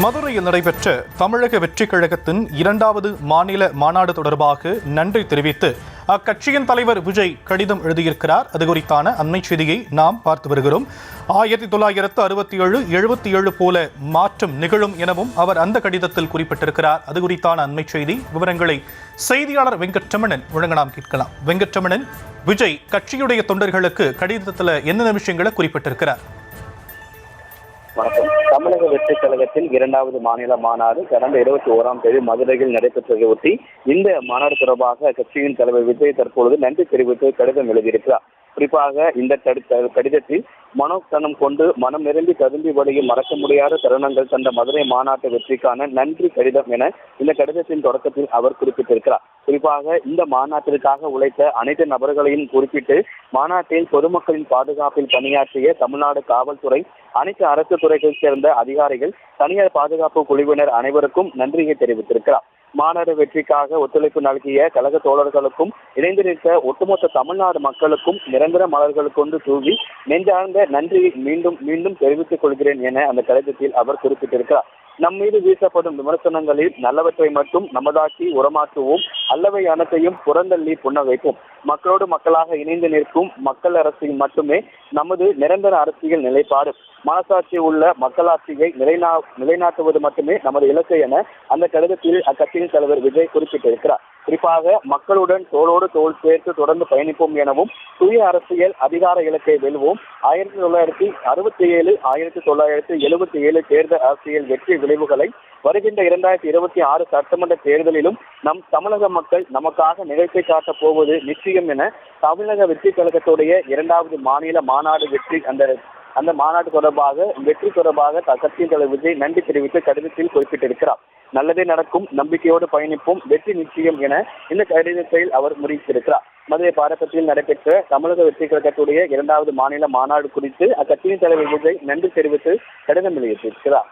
மதுரையில் நடைபெற்ற தமிழக வெற்றிக் கழகத்தின் இரண்டாவது மாநில மாநாடு தொடர்பாக நன்றி தெரிவித்து அக்கட்சியின் தலைவர் விஜய் கடிதம் எழுதியிருக்கிறார். அது குறித்தான அண்மை செய்தியை நாம் பார்த்து வருகிறோம். ஆயிரத்தி தொள்ளாயிரத்து அறுபத்தி ஏழு எழுபத்தி ஏழு போல மாற்றம் நிகழும் எனவும் அவர் அந்த கடிதத்தில் குறிப்பிட்டிருக்கிறார். அது குறித்தான அண்மை செய்தி. விவரங்களை செய்தியாளர் வெங்கட்ரமணன் வழங்க நாம் கேட்கலாம். வெங்கட்ரமணன் விஜய் கட்சியுடைய தொண்டர்களுக்கு கடிதத்தில் என்னென்ன விஷயங்களை குறிப்பிட்டிருக்கிறார்? வணக்கம். தமிழக வெற்றி கழகத்தின் இரண்டாவது மாநில மாநாடு கடந்த இருபத்தி ஓராம் தேதி மதுரையில் நடைபெற்றதை ஒட்டி இந்த மாநாடு தொடர்பாக கட்சியின் தலைவர் விஜய் தற்பொழுது நன்றி தெரிவித்து கடிதம் எழுதியிருக்கிறார். குறிப்பாக இந்த கடிதத்தில் மனோத்தனம் கொண்டு மனம் நிரம்பி ததும்பி வழியில் மறக்க முடியாத தருணங்கள் தந்த மதுரை மாநாட்டு வெற்றிக்கான நன்றி கடிதம் என இந்த கடிதத்தின் தொடக்கத்தில் அவர் குறிப்பிட்டிருக்கிறார். குறிப்பாக இந்த மாநாட்டிற்காக உழைத்த அனைத்து நபர்களையும் குறிப்பிட்டு மாநாட்டில் பொதுமக்களின் பாதுகாப்பில் பணியாற்றிய தமிழ்நாடு காவல்துறை அனைத்து அரசு துறைகளைச் சேர்ந்த அதிகாரிகள் தனியார் பாதுகாப்பு குழுவினர் அனைவருக்கும் நன்றியை தெரிவித்திருக்கிறார். மாநாடு வெற்றிக்காக ஒத்துழைப்பு நல்கிய கழக தோழர்களுக்கும் இணைந்து நிற்க ஒட்டுமொத்த தமிழ்நாடு மக்களுக்கும் நிரந்தர மலர்கள் கொண்டு தூவி நெஞ்சார்ந்த நன்றியை மீண்டும் மீண்டும் தெரிவித்துக் கொள்கிறேன் என அந்த கடிதத்தில் அவர் குறிப்பிட்டிருக்கிறார். நம் மீது வீசப்படும் விமர்சனங்களில் நல்லவற்றை மட்டும் நமதாக்கி உரமாற்றுவோம் அல்லவை அனைத்தையும் புறந்தள்ளி புன்னகைப்போம். மக்களோடு மக்களாக இணைந்து நிற்கும் மக்கள் அரசியல் மட்டுமே நமது நிரந்தர அரசியல் நிலைப்பாடு. மனசாட்சி உள்ள மக்களாட்சியை நிலைநா நிலைநாட்டுவது மட்டுமே நமது இலக்கு என அந்த கடிதத்தில் அக்கட்சியின் தலைவர் விஜய் குறிப்பிட்டிருக்கிறார். குறிப்பாக மக்களுடன் தோளோடு தோல் சேர்த்து தொடர்ந்து பயணிப்போம் எனவும் சுய அரசியல் அதிகார இலக்கை வெல்வோம். ஆயிரத்தி தொள்ளாயிரத்தி அறுபத்தி ஏழு ஆயிரத்தி தொள்ளாயிரத்தி எழுபத்தி ஏழு தேர்தல் அரசியல் வெற்றி விளைவுகளை வருகின்ற இரண்டாயிரத்தி இருபத்தி ஆறு சட்டமன்ற தேர்தலிலும் நம் தமிழக மக்கள் நமக்காக நிகழ்ச்சி காட்டப் போவது நிச்சயம் என தமிழக வெற்றி கழகத்துடைய இரண்டாவது மாநில மாநாடு வெற்றி அந்த அந்த மாநாடு தொடர்பாக வெற்றி தொடர்பாக கட்சியின் தலைவர் விஜய் நன்றி தெரிவித்து கடிதத்தில் குறிப்பிட்டிருக்கிறார். நல்லதே நடக்கும் நம்பிக்கையோடு பயணிப்போம் வெற்றி நிச்சயம் என இந்த கடிதத்தில் அவர் முறித்திருக்கிறார் மதுரை பாரதத்தில் நடைபெற்ற தமிழக வெற்றி கழகத்துடைய இரண்டாவது மாநில மாநாடு குறித்து அக்கட்சியின் தலைவர் விஜய் நன்றி தெரிவித்து கடிதம் வெளியிட்டிருக்கிறார்.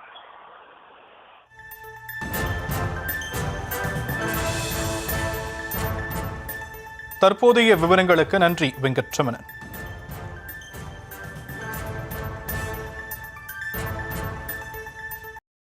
தற்போதைய விவரங்களுக்கு நன்றி வெங்கட்ரமணன்.